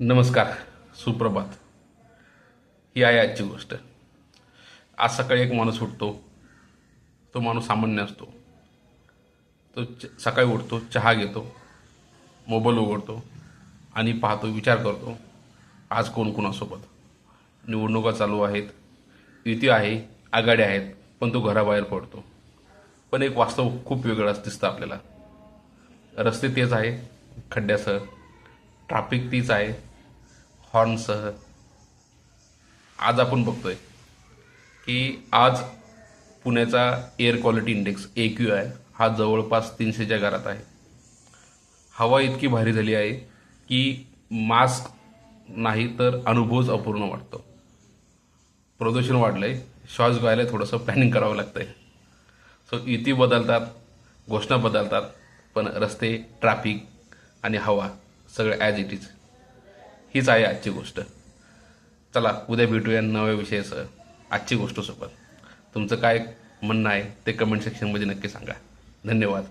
नमस्कार सुप्रभात. ही आहे आजची गोष्ट. आज सकाळी एक माणूस उठतो. तो माणूस सामान्य असतो. तो च सकाळी उठतो चहा घेतो मोबाईल उघडतो आणि पाहतो विचार करतो आज कोण कोणासोबत? निवडणुका चालू आहेत युती आहे आघाड्या आहेत पण तो घराबाहेर पडतो. पण एक वास्तव खूप वेगळंच दिसतं आपल्याला. रस्ते तेच आहे खड्ड्यासह. ट्राफिक तीच आहे. हॉर्नसह. आज आपण बघतोय की आज पुण्याचा air quality index A Q आहे. हा जवळपास तीनशेच्या घरात आहे. हवा इतकी भारी झाली आहे की मास्क नाही तर अनुभवच अपूर्ण वाटतो. प्रदूषण वाढलंय. श्वास घ्यायला थोडंसं प्लॅनिंग करावं लागतंय. सो युती बदलतात घोषणा बदलतात पण रस्ते ट्रॅफिक आणि हवा सगळं ॲज इट इज हीच आहे आजची गोष्ट. चला उद्या भेटूया नव्या विषयासह. आजची गोष्ट सोबत. तुमचं काय म्हणणं आहे ते कमेंट सेक्शनमध्ये नक्की सांगा. धन्यवाद.